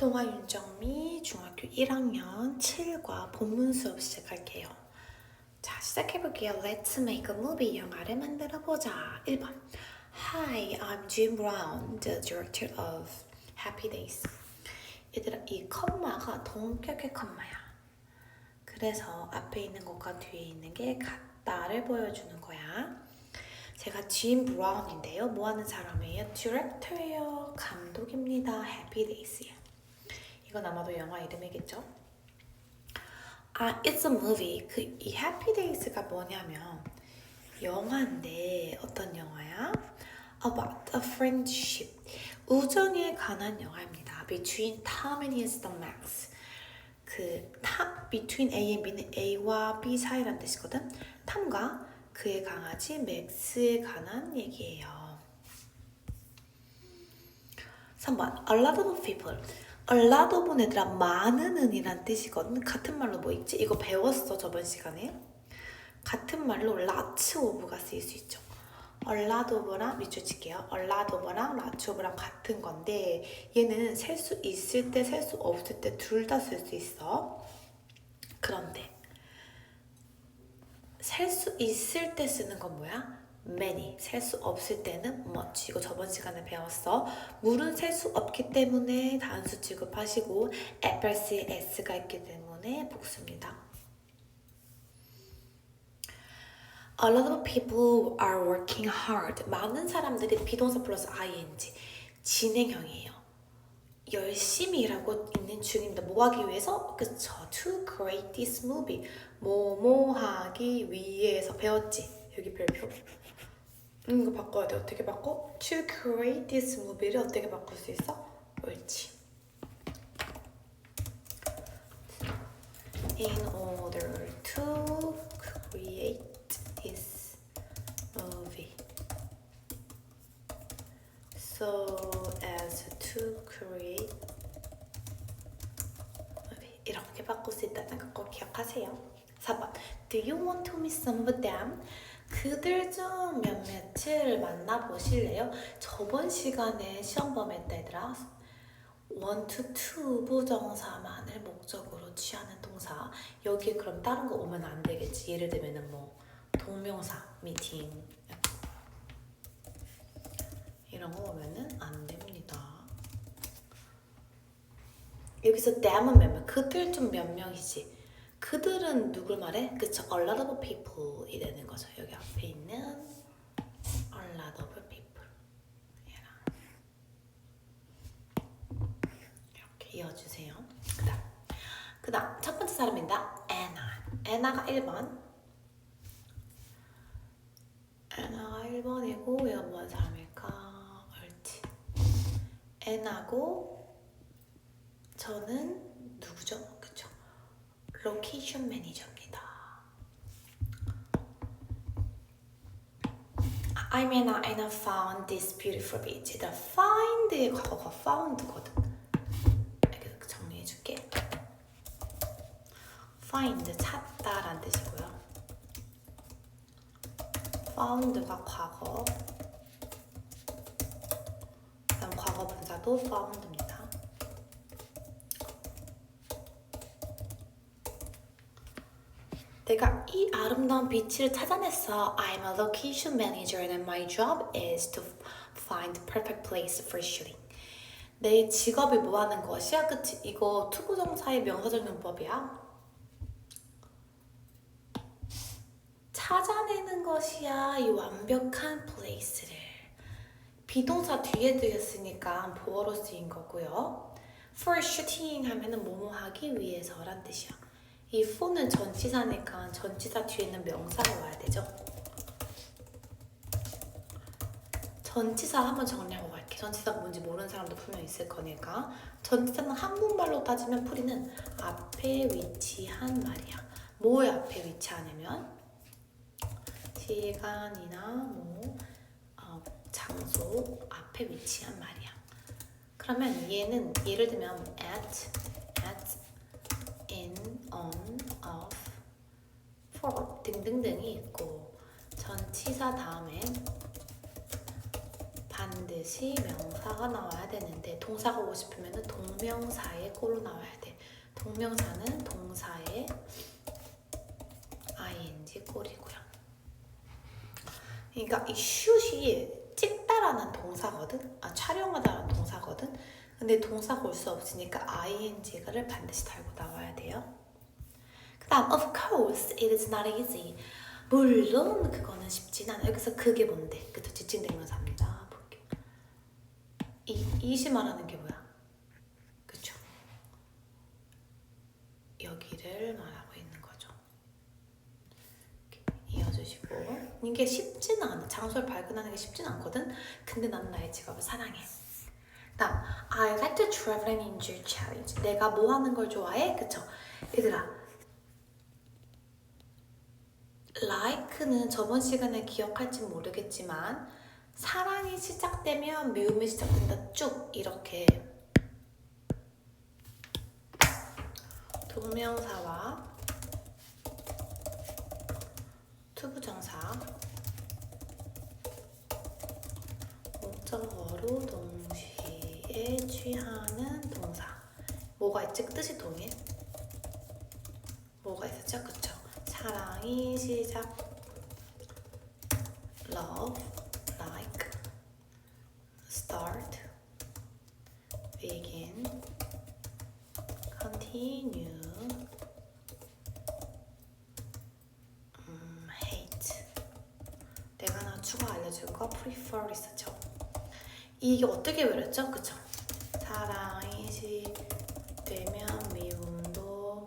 동아 윤정미 중학교 1학년 7과 본문 수업 시작할게요. 자, 시작해볼게요. Let's make a movie. 영화를 만들어보자. 1번. Hi, I'm Jim Brown, the director of Happy Days. 얘들아, 이 컴마가 동격의 컴마야. 그래서 앞에 있는 것과 뒤에 있는 게 같다를 보여주는 거야. 제가 짐 브라운인데요. 뭐 하는 사람이에요? 디렉터예요. 감독입니다. 해피 데이스예요. 이건 아마도 영화 이름이겠죠? 아, it's a movie. 그이 해피 데이스가 뭐냐면 영화인데 어떤 영화야? About a friendship. 우정에 관한 영화입니다. Between Tom and his the Max. 그 타, between A and B는 A와 B 사이란 뜻이거든. 탐과 그의 강아지 맥스에 관한 얘기예요. 3번 A lot of people Lot of 얘들아 많은 은이란 뜻이거든. 같은 말로 뭐 있지? 이거 배웠어 저번 시간에? 같은 말로 lots of가 쓰일 수 있죠. Of랑 밑줄 칠게요. Lots of랑 같은 건데 얘는 셀 수 있을 때 셀 수 없을 때 둘 다 쓸 수 있어. 그런데 셀 수 있을 때 쓰는 건 뭐야? Many. 셀 수 없을 때는 much. 이거 저번 시간에 배웠어. 물은 셀 수 없기 때문에 단수 취급하시고 FRC에 S가 있기 때문에 복수입니다. A lot of people are working hard. 많은 사람들이 비동사 플러스 ing 진행형이에요. 열심히 일하고 있는 중입니다. 뭐 하기 위해서? 그쵸. To create this movie. 뭐뭐 하기 위해서 배웠지. 여기 별표. 음, 이거 바꿔야 돼. 어떻게 바꿔? To create this movie를 어떻게 바꿀 수 있어? 옳지. In order to create this movie. So as to create movie. 이렇게 바꿀 수 있다는 거 꼭 기억하세요. 4번. Do you want to meet some of them? 그들 중 몇몇을 만나보실래요? 저번 시간에 시험 범했다 얘들아 to, to 부정사만을 목적으로 취하는 동사. 여기에 그럼 다른 거 오면 안 되겠지. 예를 들면은 뭐 동명사, 미팅 이런 거 오면은 안 됩니다. 여기서 them은 몇 명, 그들 중몇 명이지 그들은 누굴 말해? 그쵸, a lot of people이 되는 거죠. 여기 앞에 있는 a lot of people. 이렇게 이어주세요. 그 다음, 그 다음 첫 번째 사람입니다. Anna. Anna가 1번. Anna가 1번이고 얘가 뭐 하는 사람일까? 옳지. Anna고 저는? 로케이션 매니저입니다. I'm Anna and I found this beautiful beach. The find의 과거가 found거든. 이렇게 정리해줄게. find 찾다란 뜻이고요. found가 과거. 그다음 과거 분사도 found입니다. 내가 이 아름다운 비치를 찾아냈어. I'm a location manager and my job is to find perfect place for shooting. 내 직업이 뭐 하는 것이야? 그치? 이거 투부정사의 명사적 용법이야. 찾아내는 것이야. 이 완벽한 플레이스를. 비동사 뒤에 들였으니까 보어로 쓰인 거고요. For shooting 하면은 뭐뭐 하기 위해서란 뜻이야. 이 for는 전치사니까 전치사 뒤에는 명사가 와야 되죠. 전치사 한번 정리하고 갈게. 전치사가 뭔지 모르는 사람도 분명 있을 거니까. 전치사는 한국말로 따지면 풀이는 앞에 위치한 말이야. 뭐에 앞에 위치하냐면 시간이나 뭐 어, 장소 앞에 위치한 말이야. 그러면 얘는 예를 들면 at, at, in, on, off, for 등등등이 있고 전치사 다음에 반드시 명사가 나와야 되는데 동사가 오고 싶으면 동명사의 꼴로 나와야 돼. 동명사는 동사의 ing 꼴이고요. 그러니까 이 슛이 찍다라는 동사거든. 아 촬영하다라는 동사거든. 근데 동사가 올 수 없으니까 ing를 반드시 달고 나와 야 돼요. 그 다음 of course it is not easy. 물론 그거는 쉽진 않아. 여기서 그게 뭔데? 그쵸 지칭 대명사입니다. 볼게요. 이 이시 말하는 게 뭐야? 그쵸? 여기를 말하고 있는 거죠. 이어주시고 이게 쉽지는 않아. 장소를 발견하는 게 쉽진 않거든. 근데 나는 나의 직업을 사랑해. 다음 I like to travel and enjoy challenge. 내가 뭐 하는 걸 좋아해? 그쵸? 얘들아 like는 저번 시간에 기억할지 모르겠지만 사랑이 시작되면 미움이 시작된다 쭉 이렇게 동명사와 투부정사 목적어로 동 시에 취하는 동사 뭐가 있지? 뜻이 동해? 뭐가 있었죠? 그쵸? 사랑이 시작 love, like, start, begin, continue, 음, 추가 알려준 거 prefer 있었죠. 이게 어떻게 외웠죠? 그쵸? 사랑이 시되면 미움도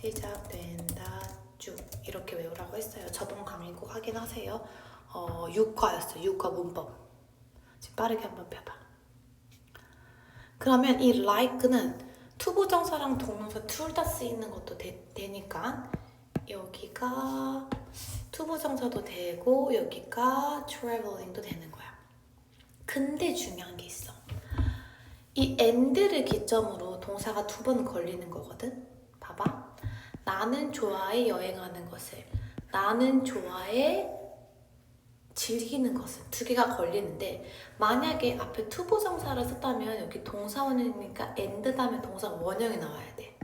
시작된다 쭉 이렇게 외우라고 했어요. 저번 강의 꼭 확인하세요. 어, 6과였어요. 6과 문법. 지금 빠르게 한번 펴봐. 그러면 이 like는 투부정사랑 동명사 둘 다 쓰이는 것도 되, 되니까 여기가 투부정사도 되고 여기가 traveling도 되는 거야. 근데 중요한 게 있어. 이 and를 기점으로 동사가 두 번 걸리는 거거든. 봐봐. 나는 좋아해 여행하는 것을. 나는 좋아해 즐기는 것을 두 개가 걸리는데 만약에 앞에 투부 정사를 썼다면 여기 동사원이니까 and 다음에 동사 원형이 나와야 돼.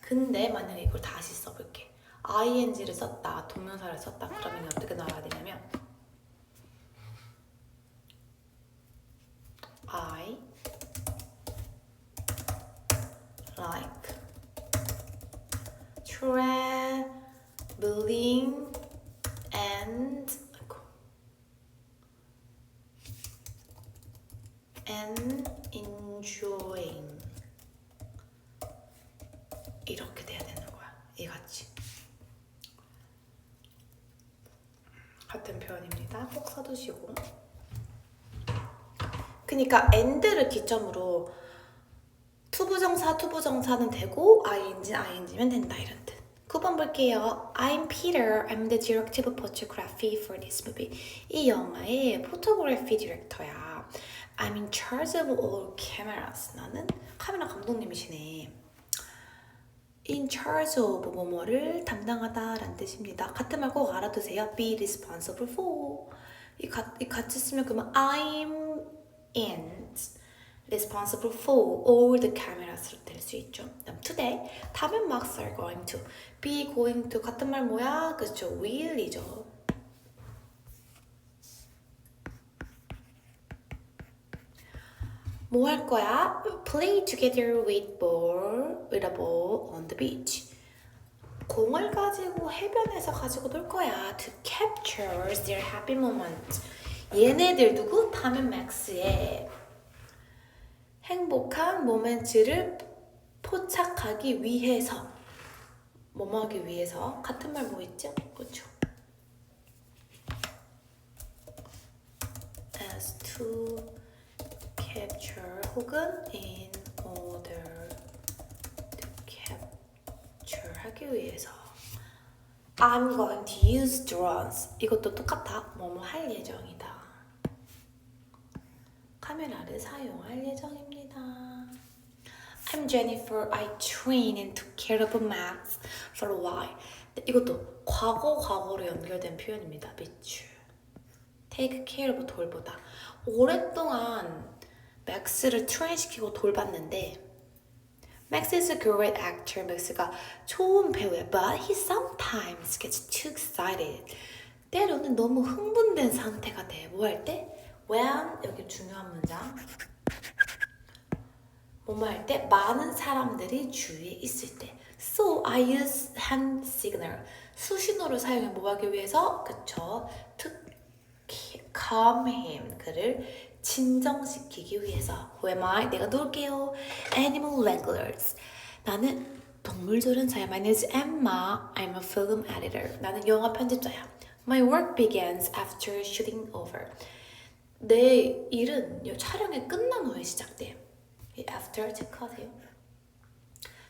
근데 만약에 이걸 다시 써볼게. ing를 썼다, 동명사를 썼다. 그러면 어떻게 나와야 되냐면 I like. Traveling and and enjoying. 이렇게 돼야 되는 거야 이같이. 같은 표현입니다. 꼭 써두시고. 그러니까 and를 기점으로 투부정사 투부정사는 되고 ing ing면 된다 이런 뜻 9번 볼게요. I'm Peter. I'm the director of photography for this movie. 이 영화의 포토그래피 디렉터야. I'm in charge of all cameras. 나는 카메라 감독님이시네. In charge of 뭐뭐를 담당하다라는 뜻입니다. 같은 말 꼭 알아두세요. Be responsible for. 이, 가, 이 같이 쓰면 그러면 I'm in responsible for all the cameras로 될 수 있죠. 그다음 today 다음엔 Marks are going to be going to 같은 말 뭐야? 그렇죠. will이죠. 뭐 할 거야? Play together with ball, with a ball on the beach. 공을 가지고 해변에서 가지고 놀 거야. To capture their happy moment. 얘네들 누구? 다면 맥스의 행복한 모멘트를 포착하기 위해서. 뭐뭐 하기 위해서? 같은 말 뭐 있죠? 그렇죠. as to capture 혹은 in order to capture 하기 위해서. I'm going to use drones. 이것도 똑같아. 뭐뭐 할 예정이다 카메라를 사용할 예정입니다 I'm Jennifer. I train and took care of Max for a while. 네, 이것도 과거 과거로 연결된 표현입니다. 밑줄. Take care of 돌보다. 오랫동안 맥스를 트레인시키고 돌봤는데 Max is a great actor. 맥스가 좋은 배우야. But he sometimes gets too excited. 때로는 너무 흥분된 상태가 돼. 뭐 할 때? When 여기 중요한 문장. 뭐뭐 할 때 많은 사람들이 주위에 있을 때. So I use hand signal. 수신호를 사용해 뭐 하기 위해서? 그쵸? To calm him. 그를 진정시키기 위해서. Who am I? 내가 누울게요. Animal wranglers. 나는 동물 조련사야. My name is Emma. I'm a film editor. 나는 영화 편집자야. My work begins after shooting over. 내 일은 이 촬영이 끝난 후에 시작돼. 이 after 체크하세요.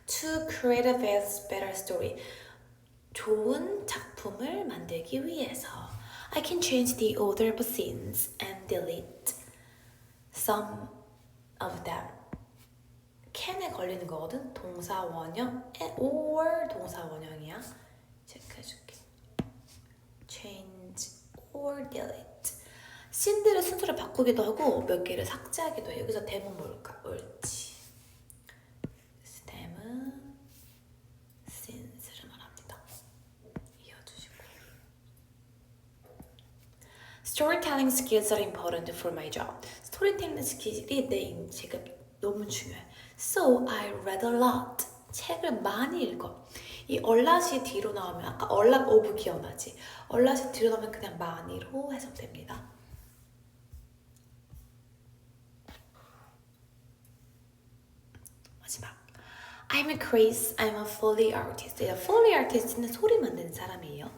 To create a better story. 좋은 작품을 만들기 위해서 I can change the order of scenes and delete some of them. can에 걸리는 거거든. 동사 원형 or 동사 원형이야. 체크해줄게. change or delete. 씬들의 순서를 바꾸기도 하고 몇 개를 삭제하기도 해. 여기서 댐은 뭘까? 옳지. Storytelling skills are important for my job. 스토리텔링 스킬이 내 임직은 너무 중요해. So I read a lot. 책을 많이 읽어. 이 얼랏이 뒤로 나오면 아까 얼랏 오브 기억나지? 얼랏이 뒤로 나오면 그냥 많이로 해석됩니다. 마지막. I'm a Chris. I'm a Foley artist. 이 Foley artist는 소리 만드는 사람이에요.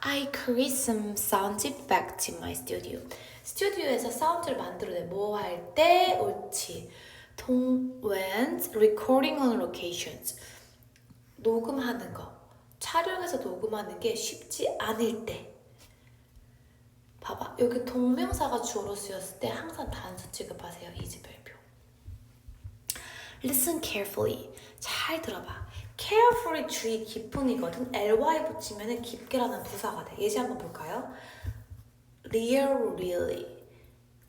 I create some sound effects in my studio. 스튜디오에서 사운드를 만들어내. 뭐 할 때? 옳지. 동, when recording on locations. 녹음하는 거. 촬영해서 녹음하는 게 쉽지 않을 때. 봐봐. 여기 동명사가 주어로 쓰였을 때 항상 단수 취급하세요. 이즈별표. Listen carefully. 잘 들어봐. carefully 주의 깊은이거든. ly 붙이면 깊게라는 부사가 돼. 예시 한번 볼까요? real, really.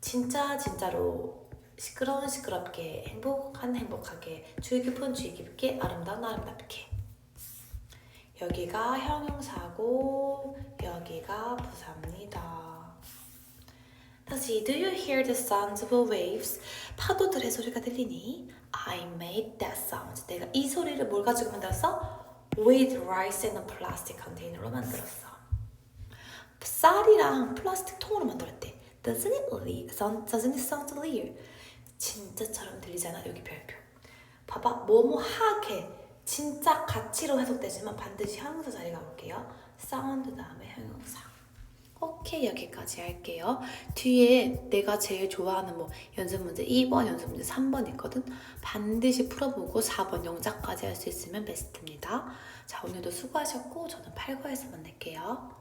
진짜, 진짜로. 시끄러운, 시끄럽게. 행복한, 행복하게. 주의 깊은, 주의 깊게. 아름다운, 아름답게. 여기가 형용사고, 여기가 부사입니다. 다시 Do you hear the sounds of waves? 파도들의 소리가 들리니? I made that sound. 내가 이 소리를 뭘 가지고 만들었어? With rice in a plastic container로 만들었어. 쌀이랑 플라스틱 통으로 만들었대. Doesn't it, sound, doesn't it sound real? 진짜처럼 들리잖아. 여기 별표. 봐봐. 뭐뭐 하게. 진짜 가치로 해석되지만 반드시 형용사 자리가 올게요. 사운드 다음에 형용사. 오케이 여기까지 할게요. 뒤에 내가 제일 좋아하는 뭐 연습 문제 2번, 연습 문제 3번 있거든. 반드시 풀어보고 4번 영작까지 할 수 있으면 베스트입니다. 자 오늘도 수고하셨고 저는 8과에서 만날게요.